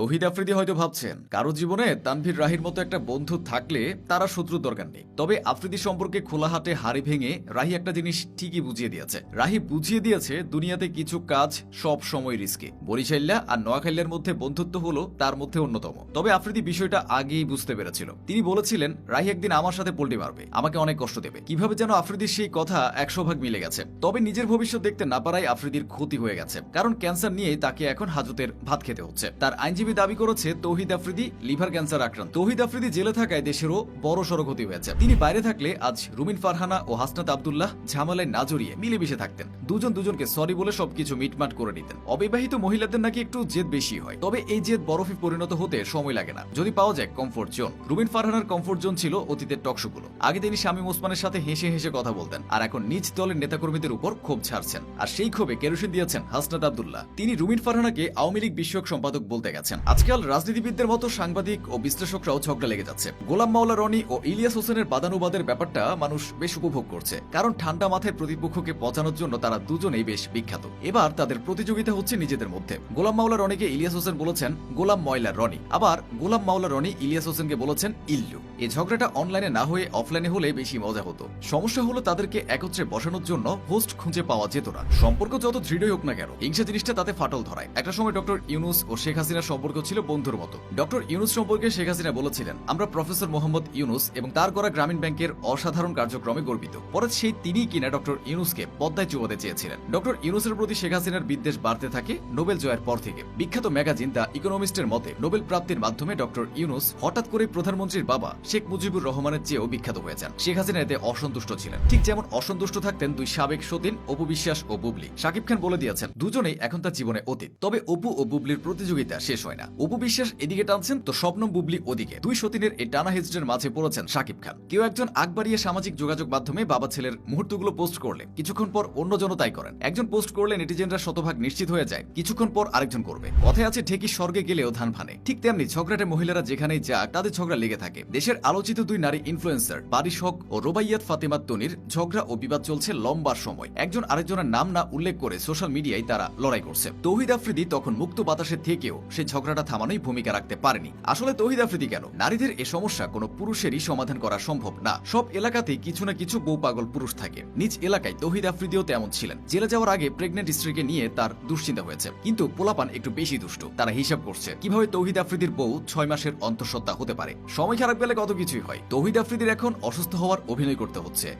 তহিদ আফ্রিদি হয়তো ভাবছেন, কারও জীবনে তানভীর রাহির মতো একটা বন্ধু থাকলে তারা শত্রুর দরকার নেই। তবে আফ্রিদি সম্পর্কে খোলা হাতে হাড়ি ভেঙে রাহি একটা জিনিস ঠিকই বুঝিয়ে দিয়েছে। রাহি বুঝিয়ে দিয়েছে, দুনিয়াতে কিছু কাজ সব সময় রিস্কে। বরিশাল্লা আর নোয়াখাইল্লার মধ্যে বন্ধুত্ব হলো তার মধ্যে অন্যতম। তবে আফ্রিদি বিষয়টা আগেই বুঝতে পেরেছিল। তিনি বলেছিলেন, রাহি একদিন আমার সাথে পোল্টি মারবে, আমাকে অনেক কষ্ট দেবে। কীভাবে যেন আফ্রিদির সেই কথা একশো ভাগ মিলে গেছে। তবে নিজের ভবিষ্যৎ দেখতে না পারায় আফ্রিদির ক্ষতি হয়ে গেছে, কারণ ক্যান্সার নিয়ে তাকে এখন হাজতের ভাত খেতে হচ্ছে। তার আইনজীবী দাবি করেছে, তৌহিদ আফ্রিদি লিভার ক্যান্সার আক্রান্ত। তৌহিদ আফ্রিদি জেলে থাকায় দেশেরও বড় সড়ক ক্ষতি হয়েছে। তিনি বাইরে থাকলে আজ রুমিন ফারহানা ও হাসনাত আবদুল্লাহ ঝামেলায় না জড়িয়ে মিলেমিশে থাকতেন। দুজন দুজনকে সরি বলে সবকিছু মিটমাট করে নিতেন। অবিবাহিত মহিলাদের নাকি একটু জেদ বেশি হয়। তবে এই জেদ বরফে পরিণত হতে সময় লাগে না। যদি পাওয়া যায় কমফোর্ট জোন রুমিন ফারহানার কমফোর্ট জোন ছিল অতীতের টকশোগুলো আগে তিনি শামীম ওসমানের সাথে হেসে হেসে কথা বলতেন আর এখন নিজ দলের নেতাকর্মীদের উপর ক্ষোভ ছাড়ছেন। আর সেই ক্ষোভে কেরোসিন দিয়েছেন হাসনাত আবদুল্লাহ। তিনি রুমিন ফারহানাকে আওয়ামী লীগ বিষয়ক সম্পাদক বলতে গেছেন। আজকাল রাজনীতিবিদদের মতো সাংবাদিক ও বিশ্লেষকরাও ঝগড়া লেগে যাচ্ছে। গোলাম মাওলা রনি ও ইলিয়াস হোসেনের বাদানুবাদের ব্যাপারটা মানুষ বেশ উপভোগ করছে। কারণ ঠান্ডা মাথায় প্রতিপক্ষকে পচানোর জন্য তারা দুজনেই বেশ বিখ্যাত। এবার তাদের প্রতিযোগিতা হচ্ছে নিজেদের মধ্যে। গোলাম মাওলা রনিকে ইলিয়াস হোসেন বলেছেন, গোলাম ময়লা রনি। আবার, গোলাম মাওলা রনি ইলিয়াস হোসেনকে বলেছেন, ইল্লু। এই ঝগড়াটা অনলাইনে না হয়ে অফলাইনে হলে বেশি মজা হতো। সমস্যা হলো তাদেরকে একত্রে বসানোর জন্য হোস্ট খুঁজে পাওয়া যেত না। সম্পর্ক যত দৃঢ়ই হোক না কেন, হিংসা জিনিসটা তাতে ফাটল ধরায়। একটা সময় ডক্টর ইউনুস ও শেখ হাসিনার সম্পর্ক ছিল বন্ধুর মতো। ডক্টর ইউনুস সম্পর্কে শেখ হাসিনা বলেছিলেন, আমরা প্রফেসর মোহাম্মদ ইউনুস এবং তার করা গ্রামীণ ব্যাংকের অসাধারণ কার্যক্রমে গর্বিত। পরে সেই তিনি কিনা ডক্টর ইউনুসকে পদ্মায় চুবাতে চেয়েছিলেন। ডক্টর ইউনুসের প্রতি শেখ হাসিনার বিদ্বেষ বাড়তে থাকে নোবেল জয়ের পর থেকে। বিখ্যাত ম্যাগাজিন দ্য ইকোনমিস্টের মতে, নোবেল প্রাপ্তির মাধ্যমে ডক্টর ইউনুস হঠাৎ করে প্রধানমন্ত্রীর বাবা শেখ মুজিবুর রহমানের চেয়েও বিখ্যাত হয়ে যান শেখ হাসিনা এতে অসন্তুষ্ট ছিলেন। ঠিক যেমন অসন্তুষ্ট থাকতেন দুই সাবেক সতীন, অপু বিশ্বাস ও বুবলি। শাকিব খান বলে দিয়েছেন, দুজনেই এখন তার জীবনে অতীত। তবে অপু ও বুবলির প্রতিযোগিতা শেষ হয় না। অপু বিশ্বাস এদিকে টানছেন তো স্বপ্ন বুবলি ওদিকে। দুই সতীনের এই টানা হিজড়ের মাঝে পড়েছেন শাকিব খান। কেউ একজন আগ সামাজিক যোগাযোগ মাধ্যমে বাবা ছেলের মুহূর্তগুলো পোস্ট করলে, কিছুক্ষণ পর অন্যজনও তাই করেন। একজন পোস্ট করলে নেটিজেনরা শতভাগ নিশ্চিত হয়ে যায়, কিছুক্ষণ পর আরেকজন করবে। কথায় আছে ঠিকই স্বর্গে গেলেও ধান ভানে। ঠিক তেমনি ঝগড়াটে মহিলারা যেখানেই যাক, তাদের ঝগড়া লেগে থাকে। দেশের আলোচিত দুই নারী ইনফ্লুয়েন্সার বারিশ হক ও রোবাইয়াত ফাতেমা তনির ঝগড়া ও বিবাদ চলছে লম্বার সময়। একজন আরেকজনের নাম না উল্লেখ করে সোশ্যাল মিডিয়ায় তারা লড়াই করছে। তৌহিদ আফ্রিদি তখন মুক্ত বাতাসে থেকেও সেই ঝগড়াটা থামানোই ভূমিকা রাখতে পারেনি। আসলে তৌহিদ আফ্রিদি কেন? নারীদের এ সমস্যা কোনো পুরুষেরই সমাধান করা সম্ভব না। সব এলাকাতেই কিছু না কিছু বউ পাগল পুরুষ থাকে। নিজ এলাকায় তহিদ আফ্রিদিও তেমন ছিলেন। জেলে যাওয়ার আগে প্রেগনেন্ট স্ত্রীকে নিয়ে তার দুশ্চিন্তা হয়েছে। কিন্তু পোলাপান একটু বেশি দুষ্ট। তারা হিসাব করছে, কীভাবে তহিদ আফ্রিদির বউ ছয় মাসের অন্তঃসত্ত্বা হতে পারে? সময় খারাপ গেলে কত কিছুই হয়। তহিদ আফ্রিদির এখন অসুস্থ হওয়ার অভিনয় করতে হচ্ছে।